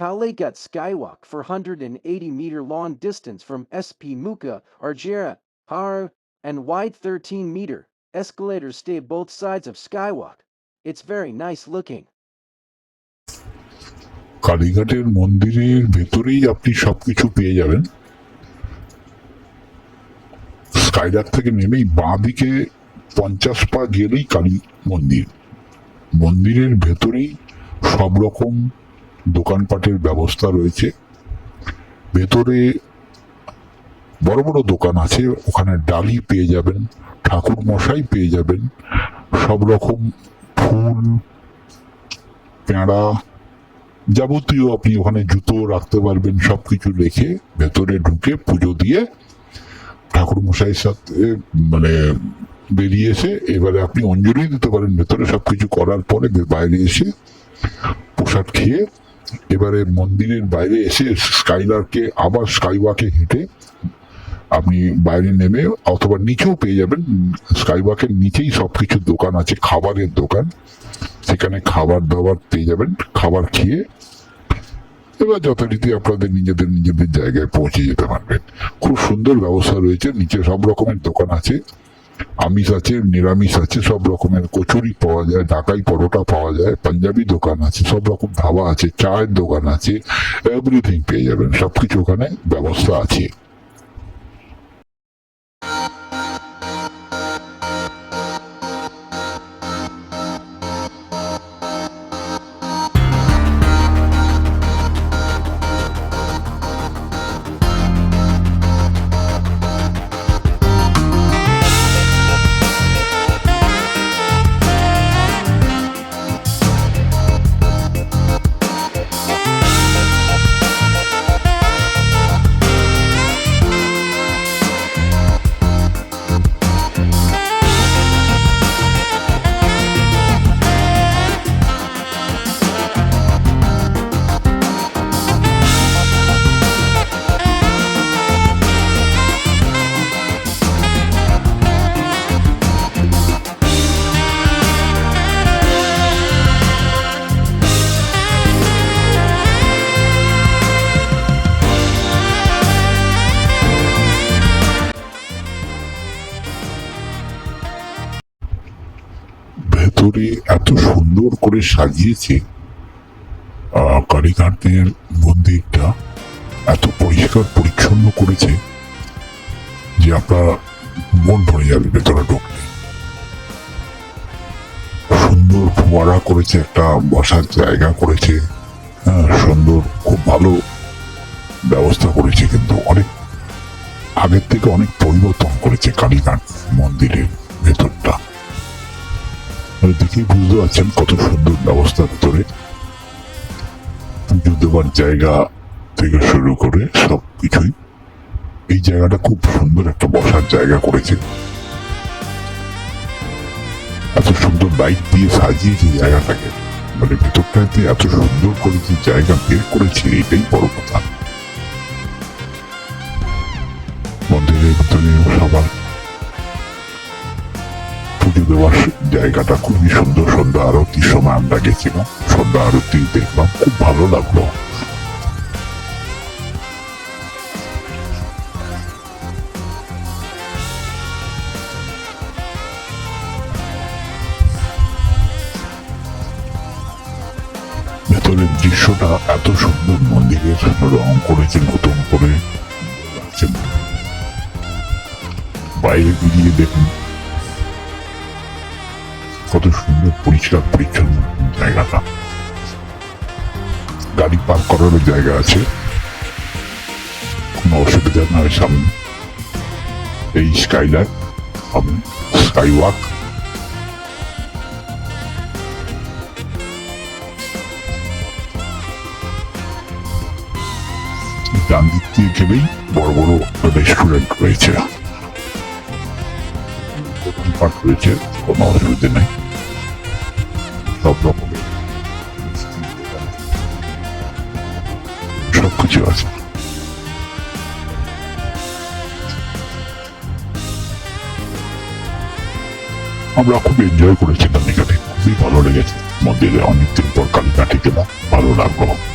Kalegat Skywalk for 180 meter long distance from SP Muka, Argera, Har, and wide 13 meter. Escalators stay both sides of Skywalk. It's very nice looking. কালীঘাটের মন্দিরের ভেতরেই আপনি সবকিছু পেয়ে যাবেন Skylark থেকে নেমেই বাঁ দিকে পঞ্চাশ পা গেলেই কালী মন্দির মন্দিরের ভেতরেই সব রকম দোকানপাটের ব্যবস্থা রয়েছে। ভেতরে বড় বড় দোকান আছে, ওখানে ডালি পেয়ে যাবেন ঠাকুর মশাই পেয়ে যাবেন। সব রকম ফুল, পেঁড়া যাবতীয় আপনি ওখানে জুতো রাখতে পারবেন, সবকিছু রেখে ভেতরে ঢুকে পুজো দিয়ে ঠাকুর মশাইয়ের সাথে মানে বেরিয়ে এসে এবারে আপনি অঞ্জলি দিতে পারেন। ভেতরে সবকিছু করার পরে বাইরে এসে প্রসাদ খেয়ে এবারে মন্দিরের বাইরে এসে স্কাইলারকে, আবার স্কাইওয়াকে হেঁটে আপনি বাইরে নেমে অথবা নিচেও পেয়ে যাবেন। স্কাইওয়াকের নিচেই সবকিছু দোকান আছে, খাবারের দোকান। সেখানে খাবার দাবার পেয়ে যাবেন, খাবার খেয়ে এবার যথারীতি আপনাদের নিজেদের নিজেদের জায়গায় পৌঁছে যেতে পারবেন। খুব সুন্দর ব্যবস্থা রয়েছে, নিচে সব রকমের দোকান আছে। আমিষ আছে, নিরামিষ আছে, সব রকমের কচুরি পাওয়া যায়, ঢাকাই পরোটা পাওয়া যায়, পাঞ্জাবি দোকান আছে, সব রকম ধাবা আছে, চায়ের দোকান আছে এভরিথিং পেয়ে যাবেন, সবকিছু ওখানে ব্যবস্থা আছে। ভেতরে এত সুন্দর করে সাজিয়েছে কালীঘাটের মন্দিরটা এত পরিষ্কার পরিচ্ছন্ন করেছে যে আপনার মন ভরে যাবে ভেতরে ঢুকলে সুন্দর ফোয়ারা করেছে, একটা বসার জায়গা করেছে হ্যাঁ সুন্দর, খুব ভালো ব্যবস্থা করেছে কিন্তু অনেক আগের থেকে অনেক পরিবর্তন করেছে কালীঘাট মন্দিরের ভেতরটা। মানে দেখেই বুঝতে পারছেন কত সুন্দর ব্যবস্থা ভিতরে। দেওয়ার জায়গা থেকে শুরু করে সব কিছুই এই জায়গাটা খুব সুন্দর একটা বসার জায়গা করেছে। এত সুন্দর লাইট দিয়ে সাজিয়েছে জায়গাটাকে। মানে ভিতরটাতে এত সুন্দর করে যে জায়গা বের করেছে, এটাই বড় কথা। মন্দিরের ভিতরে সবার পুজো দেওয়ার জায়গাটা খুবই সুন্দর, সন্ধ্যা আরতির সময় আমরা গেছিলাম। সন্ধ্যা আরতি দেখলাম, খুব ভালো লাগল। ভেতরের দৃশ্যটা এত সুন্দর, মন্দিরের রং করেছে নতুন করে। বাইরে বেরিয়ে দেখুন কত সুন্দর পরিষ্কার পরিচ্ছন্ন জায়গাটা। গাড়ি পার্ক করারও জায়গা আছে। কোনো অসুবিধা নয় সামনে। এই স্কাইলাইট, সামনে স্কাই ওয়াক ডান দিক দিয়ে গেলেই বড় বড় রেস্টুরেন্ট রয়েছে। দোকানপাট রয়েছে, কোনো অসুবিধে নেই। আমরা খুব এনজয় করেছিলাম এখানে খুবই ভালো লেগেছে। মন্দিরে অনেকদিন পর কালীঘাটে গেলাম। ভালো লাগল।